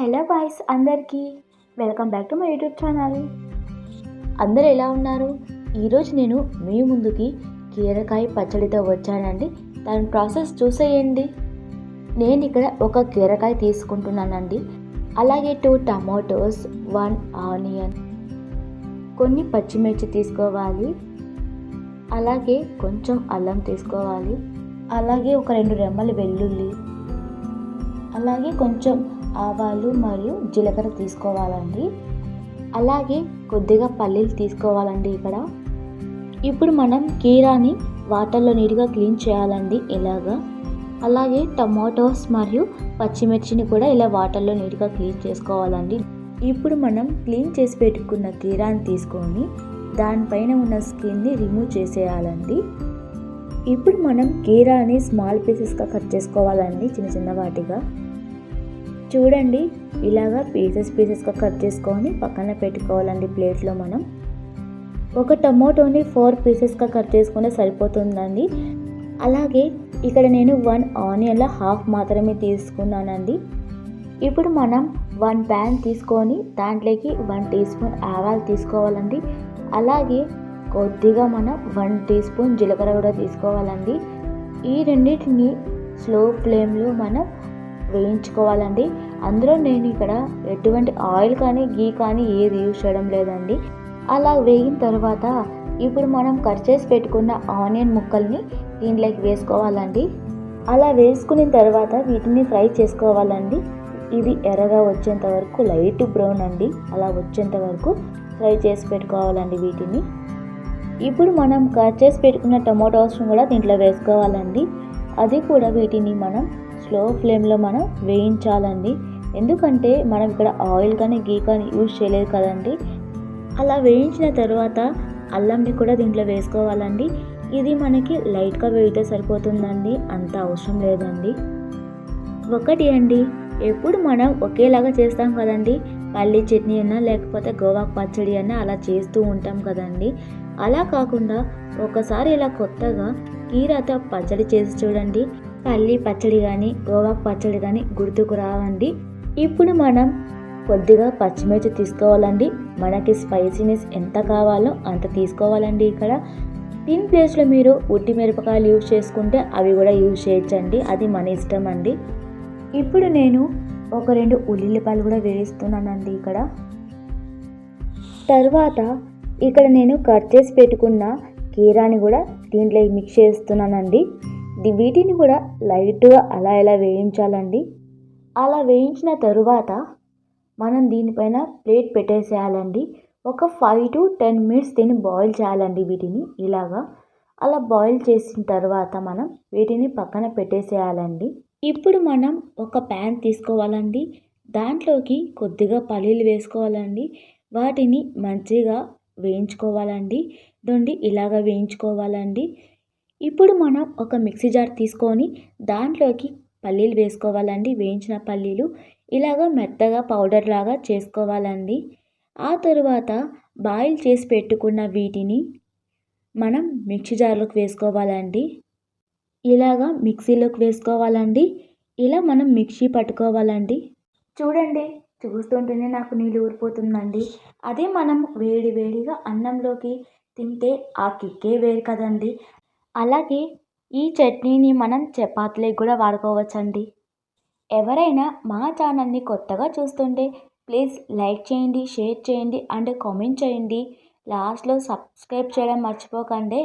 Hello boys అందరికీ welcome back to my YouTube channel అందరు ఎలా ఉన్నారు? ఈరోజు నేను మీ ముందుకి కీరకాయ పచ్చడితో వచ్చానండి. దాని ప్రాసెస్ చూసేయండి. నేను ఇక్కడ ఒక కీరకాయ తీసుకుంటున్నానండి. అలాగే టూ టమాటోస్ వన్ ఆనియన్ కొన్ని పచ్చిమిర్చి తీసుకోవాలి. అలాగే కొంచెం అల్లం తీసుకోవాలి. అలాగే ఒక రెండు రెమ్మల వెల్లుల్లి. అలాగే కొంచెం ఆవాలు మరియు జీలకర్ర తీసుకోవాలండి. అలాగే కొద్దిగా పల్లీలు తీసుకోవాలండి ఇక్కడ. ఇప్పుడు మనం కీరాని వాటర్లో నీట్గా క్లీన్ చేయాలండి ఇలాగా. అలాగే టమాటోస్ మరియు పచ్చిమిర్చిని కూడా ఇలా వాటర్లో నీట్గా క్లీన్ చేసుకోవాలండి. ఇప్పుడు మనం క్లీన్ చేసి పెట్టుకున్న కీరాని తీసుకొని దానిపైన ఉన్న స్కిన్ని రిమూవ్ చేసేయాలండి. ఇప్పుడు మనం కీరాని స్మాల్ పీసెస్గా కట్ చేసుకోవాలండి చిన్న చిన్న వాటిగా. చూడండి ఇలాగా పీసెస్ పీసెస్గా కట్ చేసుకొని పక్కన పెట్టుకోవాలండి ప్లేట్లో మనం. ఒక టమోటోని ఫోర్ పీసెస్గా కట్ చేసుకుంటే సరిపోతుందండి. అలాగే ఇక్కడ నేను వన్ ఆనియన్లో హాఫ్ మాత్రమే తీసుకున్నానండి. ఇప్పుడు మనం వన్ ప్యాన్ తీసుకొని దాంట్లోకి వన్ టీ స్పూన్ ఆవాలు తీసుకోవాలండి. అలాగే కొద్దిగా మనం వన్ టీ స్పూన్ జీలకర్ర కూడా తీసుకోవాలండి. ఈ రెండింటిని స్లో ఫ్లేమ్లో మనం వేయించుకోవాలండి. అందులో నేను ఇక్కడ ఎటువంటి ఆయిల్ కానీ గీ కానీ ఏది యూజ్ చేయడం లేదండి. అలా వేగిన తర్వాత ఇప్పుడు మనం కట్ చేసి పెట్టుకున్న ఆనియన్ ముక్కల్ని దీంట్లోకి వేసుకోవాలండి. అలా వేసుకున్న తర్వాత వీటిని ఫ్రై చేసుకోవాలండి. ఇది ఎర్రగా వచ్చేంత వరకు లైట్ బ్రౌన్ అండి అలా వచ్చేంత వరకు ఫ్రై చేసి పెట్టుకోవాలండి వీటిని. ఇప్పుడు మనం కట్ చేసి పెట్టుకున్న టమాటోస్ని కూడా దీంట్లో వేసుకోవాలండి. అది కూడా వీటిని మనం స్లో ఫ్లేమ్లో మనం వేయించాలండి. ఎందుకంటే మనం ఇక్కడ ఆయిల్ కానీ గీ కానీ యూజ్ చేయలేదు కదండి. అలా వేయించిన తర్వాత అల్లంని కూడా దీంట్లో వేసుకోవాలండి. ఇది మనకి లైట్గా వేయితే సరిపోతుందండి. అంత అవసరం లేదండి. ఒకటి అండి. ఎప్పుడు మనం ఒకేలాగా చేస్తాం కదండి. పల్లి చట్నీ అన్నా లేకపోతే గోవాకు పచ్చడి అన్నా అలా చేస్తూ ఉంటాం కదండి. అలా కాకుండా ఒకసారి ఇలా కొత్తగా కీరాతో పచ్చడి చేసి చూడండి. పల్లి పచ్చడి కానీ గోవాకు పచ్చడి కానీ గుర్తుకు రావండి. ఇప్పుడు మనం కొద్దిగా పచ్చిమిర్చి తీసుకోవాలండి. మనకి స్పైసీనెస్ ఎంత కావాలో అంత తీసుకోవాలండి ఇక్కడ. దీని ప్లేస్లో మీరు ఉట్టి మిరపకాయలు యూజ్ చేసుకుంటే అవి కూడా యూజ్ చేయొచ్చండి. అది మన ఇష్టం అండి. ఇప్పుడు నేను ఒక రెండు ఉల్లిపాయలు కూడా వేస్తున్నానండి ఇక్కడ. తర్వాత ఇక్కడ నేను కట్ చేసి పెట్టుకున్న కీరాని కూడా దీంట్లో మిక్స్ చేస్తున్నానండి. వీటిని కూడా లైట్గా అలా ఇలా వేయించాలండి? అలా వేయించిన తరువాత మనం దీనిపైన ప్లేట్ పెట్టేసేయాలండి. ఒక ఫైవ్ టు టెన్ మినిట్స్ దీన్ని బాయిల్ చేయాలండి వీటిని ఇలాగా. అలా బాయిల్ చేసిన తర్వాత మనం వీటిని పక్కన పెట్టేసేయాలండి. ఇప్పుడు మనం ఒక ప్యాన్ తీసుకోవాలండి. దాంట్లోకి కొద్దిగా పల్లీలు వేసుకోవాలండి. వాటిని మంచిగా వేయించుకోవాలండి. దొండి ఇలాగ వేయించుకోవాలండి. ఇప్పుడు మనం ఒక మిక్సీ జార్ తీసుకొని దాంట్లోకి పల్లీలు వేసుకోవాలండి. వేయించిన పల్లీలు ఇలాగ మెత్తగా పౌడర్ లాగా చేసుకోవాలండి. ఆ తరువాత బాయిల్ చేసి పెట్టుకున్న వీటిని మనం మిక్సీ జార్లోకి వేసుకోవాలండి. ఇలాగా మిక్సీలోకి వేసుకోవాలండి. ఇలా మనం మిక్సీ పట్టుకోవాలండి. చూడండి చూస్తుంటేనే నాకు నీళ్ళు ఊరిపోతుందండి. అదే మనం వేడి వేడిగా అన్నంలోకి తింటే ఆ కిక్కే వేరు కదండి. అలాగే ఈ చట్నీని మనం చపాతీలకు కూడా వాడుకోవచ్చండి. ఎవరైనా మా ఛానల్ని కొత్తగా చూస్తుంటే ప్లీజ్ లైక్ చేయండి షేర్ చేయండి అండ్ కామెంట్ చేయండి. లాస్ట్లో సబ్స్క్రైబ్ చేయడం మర్చిపోకండి.